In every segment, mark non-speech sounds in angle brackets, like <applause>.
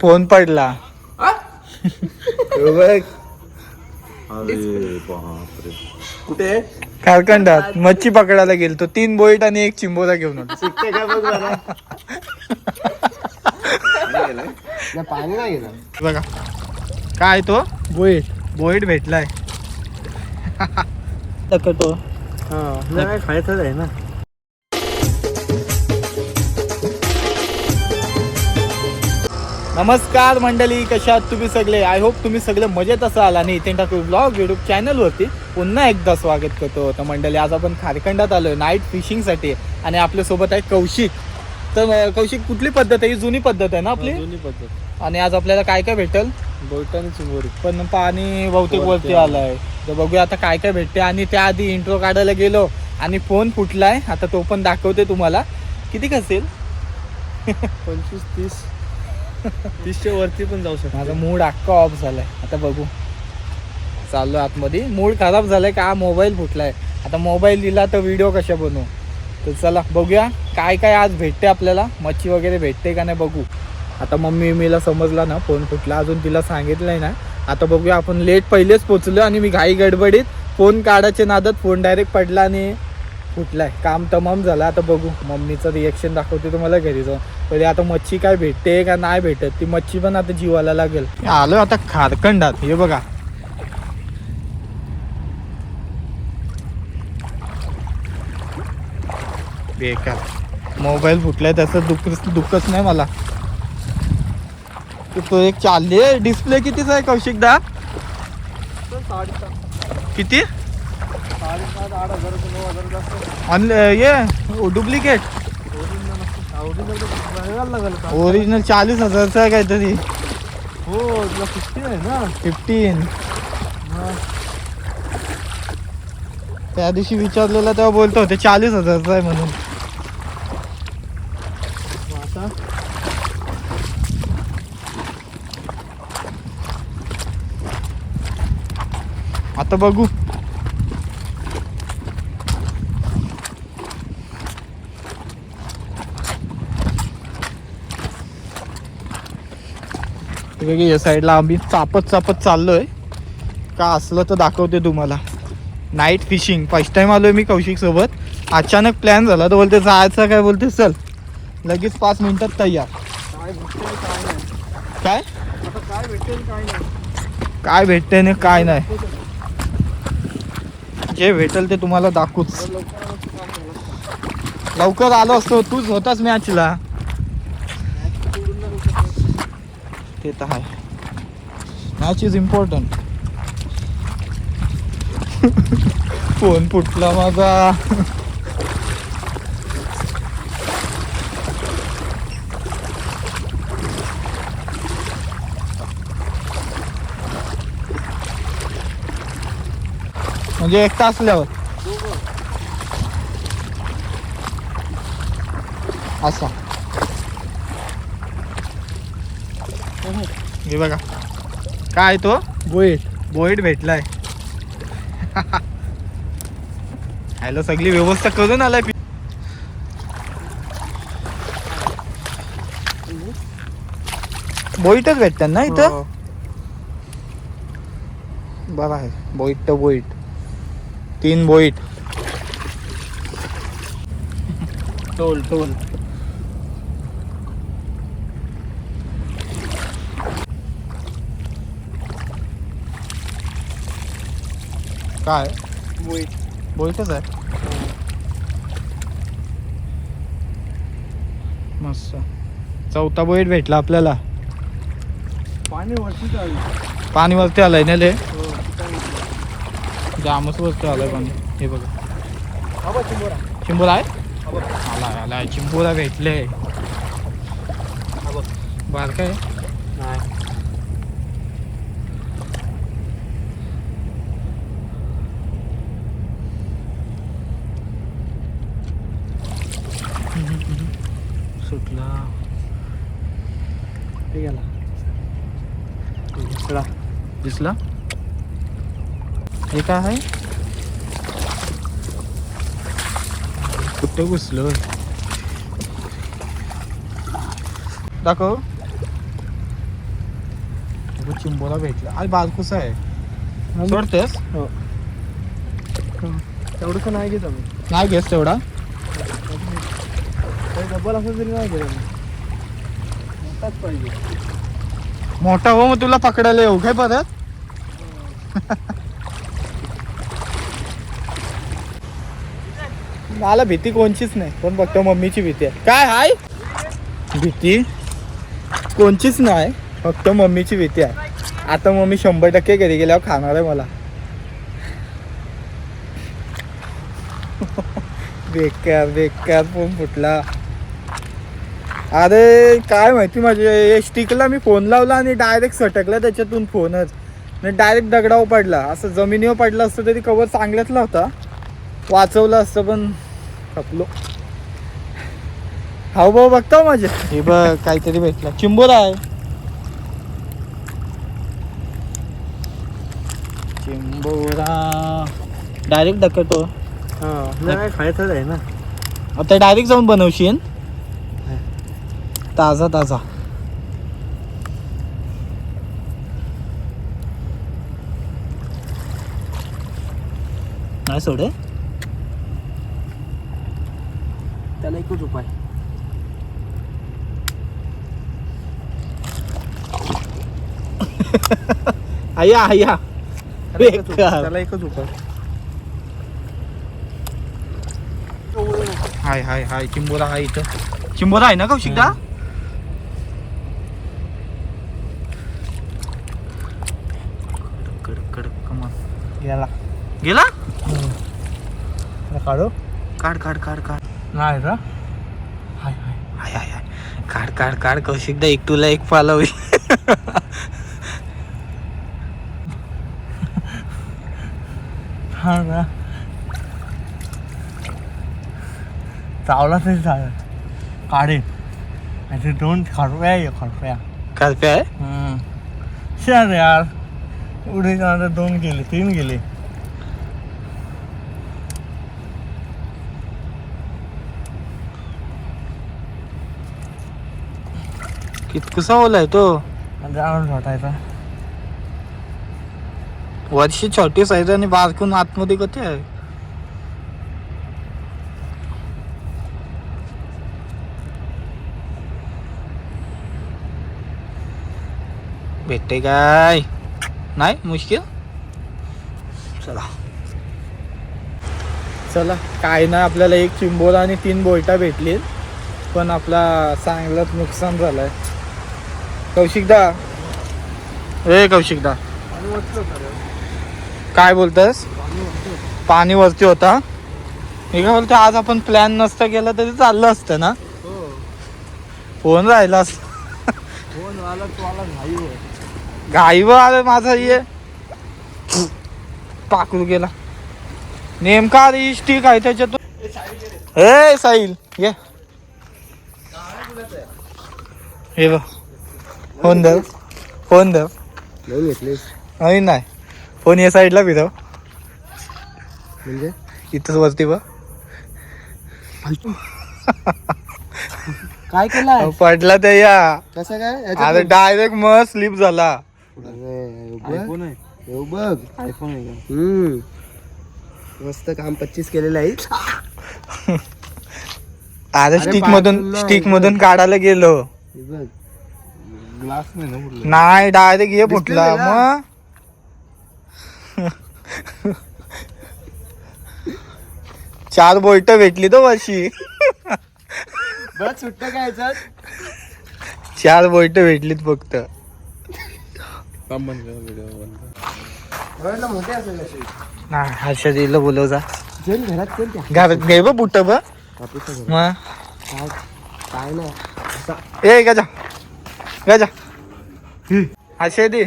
Phone पडला. कुठे? कारखंडात मच्छी पकडायला गेलतो. तीन बोईट आणि एक चिंबोरा घेऊन होतो सुट्टे का बघ जरा. पाणी नाही गेलं. बघा. काय तो? बोईट. बोईट भेटलाय. तो हा खायचंच आहे ना. नमस्कार मंडळी कशा आहात तुम्ही सगळे? आय होप तुम्ही सगळे मजेत असाल आणि इथे टाकू ब्लॉग युट्यूब चॅनलवरती पुन्हा एकदा स्वागत करतो. तर मंडळी आज आपण खारखंडात आलोय नाईट फिशिंगसाठी आणि आपल्यासोबत आहे कौशिक. तर कौशिक कुठली पद्धत आहे? ही जुनी पद्धत आहे ना आपली? दोन्ही पद्धत. आणि आज आपल्याला काय काय भेटेल? बोट आणि चिंबोरी पण पाणी बहुतेक वरती वरती आलंय. तर बघूया आता काय काय भेटते. आणि त्याआधी इंट्रो काढायला गेलो आणि फोन फुटलाय. आता तो पण दाखवते तुम्हाला. किती खसेल पंचवीस तीस. तीसच्या वरती पण जाऊ शकतो. माझा मूड अख्खा ऑफ झालाय. आता बघू. चाललो आतमध्ये. मूड खराब झालाय का? मोबाईल फुटलाय. आता मोबाईल दिला तर व्हिडिओ कशा बनवू? तर चला बघूया. काय काय आज भेटते आपल्याला? मच्छी वगैरे भेटते का नाही बघू. आता मम्मी मीला समजला ना फोन फुटला. अजून तिला सांगितलंय ना. आता बघूया आपण लेट पहिलेच पोचलो आणि मी घाई गडबडीत फोन काढायचे नादात फोन डायरेक्ट पडला आणि फुटलाय काम तमाम झालं. आता बघू. मम्मीचं रिएक्शन दाखवते तुम्हाला घरी जाऊन. पहिले आता मच्छी काय भेटते का नाही भेटत? ती मच्छी पण आता जीवाला लागेल. आलो आता खारखंडात. हे बघा. बेकार. मोबाईल फुटलाय त्याचं दुःख दुःखच नाही मला. तो एक चालली डिस्प्ले कितीचा आहे कौशिकदा? किती? ते अन ये डुप्लिकेट ओरिजिनल चाळीस हजारचा आहे काहीतरी. हो तुला फिफ्टी आहे ना? फिफ्टीन. त्या दिवशी विचारलेलं तेव्हा बोलतो होते चाळीस हजारचा आहे म्हणून. आता बघू. वेगळी या साईडला आम्ही चापत चापत चाललोय. का असलं तर दाखवते तुम्हाला. नाईट फिशिंग फर्स्ट टाइम आलोय मी कौशिक सोबत. अचानक प्लॅन झाला तर बोलते जायचं काय? बोलते चल. लगेच पाच मिनिटात तयार. काय काय भेटते ना काय नाही. जे भेटेल ते तुम्हाला दाखवूच. लवकर आलो असतो. तूच होताच मॅचला Match सोडून नाही होऊ शकत. ते तर आहे. मॅच इज इम्पॉर्टंट फोन फुटला माझा. म्हणजे एक तास असल्यावर असा. हे बघा. काय तो? बोईट बोईट भेटलाय. हॅलो सगळी व्यवस्था करून आलाय बोईटच भेटतात ना इथं? हो. बरं आहे बोईट तर बोईट तीन बोईट टोल टोल. काय? Wait. बोईटच आहे? मस्त. चौथा बोईट भेटला आपल्याला. पाणी वरतीच पाणी वरती आलंय ना ले हो, तिथं जामच वरती आलंय पाणी. हे बघा. हा बघ चिंबोरा. चिंबोरा आहे? हा बघ. आला आला. चिंबोरा भेटले हा बघ. बार काय नाही. सुटला. गेला. दुसरा. दिसला. हे काय आहे? कुठं घुसलो? दाखव. चिंबोरा भेटला. आज बारकुसा आहे. सोडतेस? हो. तेवढंसं नाही घेत नाही घेस तेवढा? डबल असं तरी नाही पाहिजे. मोठा हो मग तुला पकडायला येऊ. काय परत. मला भीती कोणचीच नाही. पण फक्त मम्मीची भीती आहे. काय हाय? भीती कोणचीच नाही. फक्त मम्मीची भीती आहे. आता मम्मी शंभर टक्के घरी गेल्यावर खाणार आहे मला. <laughs> बेकार बेकार फोन फुटला. अरे काय माहिती माझे स्टिकला मी फोन लावला आणि डायरेक्ट सटकला त्याच्यातून फोनच. आणि डायरेक्ट दगडावर पडला. असं जमिनीवर पडला असतं तरी कवर चांगल्यातला होता. वाचवलं असतं पण खपलो. हाव भाऊ बघतो माझे. हे बघ काहीतरी भेटला. चिंबोरा आहे. चिंबोरा डायरेक्ट हा नाही खायचंच आहे ना. आता डायरेक्ट जाऊन बनवशील? ताजा ताजा. नाही सोडे. त्याला एकच उपाय. <laughs> आया आया. त्याला एकच उपाय. हाय हाय हाय. चिंबोरा हाय इथं. चिंबोरा आहे ना कौशिकदा? याला गेला? काढू. काढ काढ काढ काढ. नाही का हाय हाय. हाय हाय हाय. काढ काढ काढ कौशिकदा एक तुला एक पाला होईल. हा का चावला तरी चालेल. काढेन. आणि दोन खरप्या खरप्या काय आहे? शर यार उडे जाणार दोन गेले तीन गेले. कितकसा ओलाय तो? जाऊन वाटायचा वर्षी छोटी साईज आणि बारकून आतमध्ये कधी आहे? भेटते काय? नाही मुश्किल? चला. चला काय ना आपल्याला एक चिंबोरा आणि तीन बोलटा भेटली पण आपला चांगलंच नुकसान झालंय. कौशिकदा ए कौशिकदा काय बोलतस पाणी वरती होता? मी काय बोलतो आज आपण प्लॅन नसतं केलं तरी चाललं असतं ना? फोन राहिला असता फोन आला तो आला घाई होय घाई व आलं माझा ये पाकरू गेला. नेमका अरे स्टिक आहे त्याच्यातून? ए साहिल ये. हे बघ. फोन धर फोन धर नाही नाही. फोन या साईडला फिरव म्हणजे? इथंच वरती बघ. काय केलाय? पडला त्या या. कसं काय? अरे डायरेक्ट मग स्लिप झाला. आयफोन आहे. बघ. आयफोन आहे का? मस्त काम पच्चीस केलेलं आहे. <laughs> अरे स्टिक मधून स्टिक. मधून काढायला गेलो. बघ. ग्लास नाही डायरेक्ट ये फुटला. मग? <laughs> चार बोल्ट भेटली तो वर्षी बस सुट्ट काय चार बोल्ट भेटलीत फक्त. येईल बोलव जा. चल घरात घरात घे बघ बुट बघ कापूसच्या घरात. मग? काय? काय नाही. ए गजा गजा हर्षद. ये.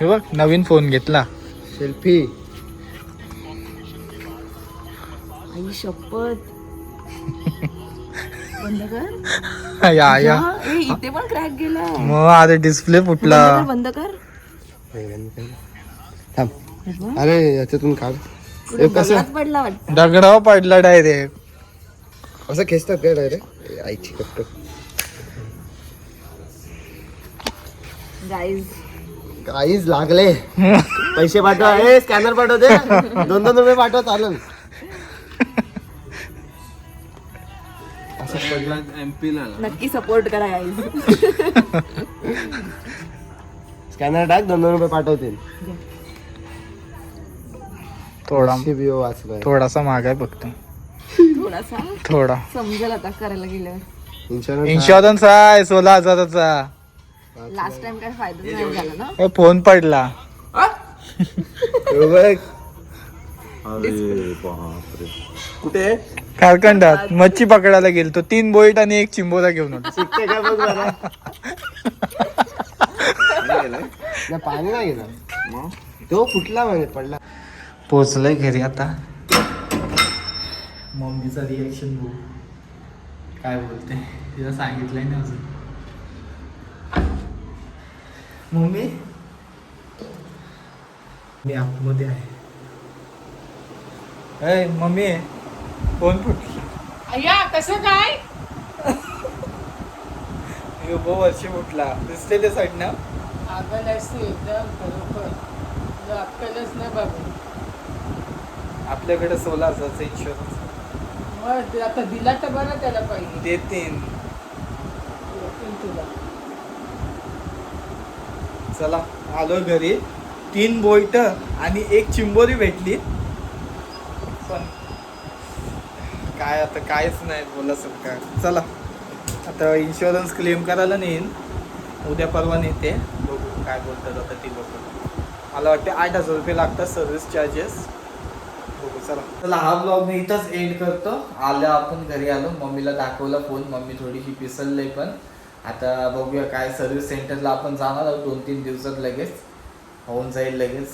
हे बघ नवीन फोन घेतला. सेल्फी. आई शपथ. बंद कर या या. हा, ए, इथे पण क्रॅक गेला मग अरे डिस्प्ले फुटला. बंद कर थांब. अरे याच्यातून काढ. कसं? पडला वाटतं. दगडावर पडला डायरेक्ट असं खेचतात काय डायरेक्ट आईची कप्ट. गाईज काहीच लागले. पैसे पाठवा. ए स्कॅनर पाठवते. दोन दोन रुपये पाठवा चालेल. नक्की सपोर्ट करा गाईज स्कॅनर टाक दोन दोन रुपये पाठवतील थोडा व्ह्यू वाचलोय थोडासा महाग आहे फक्त थोडासा थोडा समजेल आता करायला गेल्यावर इन्शुरन्स इन्शुरन्स आहे सोळा हजाराचा लास्ट टाइम काय फायदा नाही झाला ना ए, फोन पडला अरे बापरे कुठे कारखंडात मच्छी पकडायला गेलतो. तीन बोईट आणि एक चिंबोरा घेऊन होतो शिकते काय बघ बरं नाही गेलाय? नाही, पाणी नाही गेलं मग? तो फुटला म्हणजे पडला? पोचलंय घरी आता. मम्मीचा रिएक्शन बघू. काय बोलते? तिला सांगितलंय ना अजून. मम्मी? मी आतमध्ये आहे. ए मम्मी. फोन फुटला अय्या कसं काय? यो वर्षी फुटला दिसते ते साईड ना? अगं नसते एकदम बरोबर अक्कलच नाही बाबू. आपल्याकडे सोळा हजारचा इन्शुरन्स मग ते आता दिला तर बरं त्याला पाहिजे. देतीन. तुला. चला आलो घरी. तीन बोईट आणि एक चिंबोरी भेटली. पण काय आता कायच नाही बोला सरकार चला आता इन्शुरन्स क्लेम करायला नेईन. उद्या परवा नेते. बघू काय बोलतात आता ती बघू मला वाटते आठ हजार रुपये लागतात सर्व्हिस चार्जेस बघू चला. चला हा ब्लॉग मी इथंच एंड करतो. आलं आपण घरी आलो. मम्मीला दाखवला फोन मम्मी थोडीशी पिसलले पण. आता बघूया काय सर्व्हिस सेंटरला आपण जाणार आहोत. दोन तीन दिवसात लगेच. होऊन जाईल लगेच.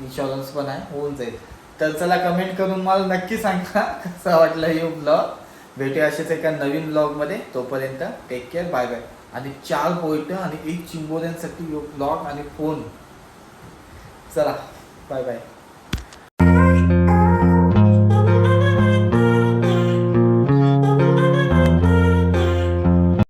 इन्शुरन्स पण आहे होऊन जाईल. तर चला कमेंट करून मला नक्की सांगा कसा वाटला हे ब्लॉग भेटूया असेच एका नवीन ब्लॉगमध्ये तोपर्यंत टेक केअर बाय बाय आणि चार पोईट आणि एक चिंबोऱ्यांसाठी ब्लॉग आणि फोन चला बाय बाय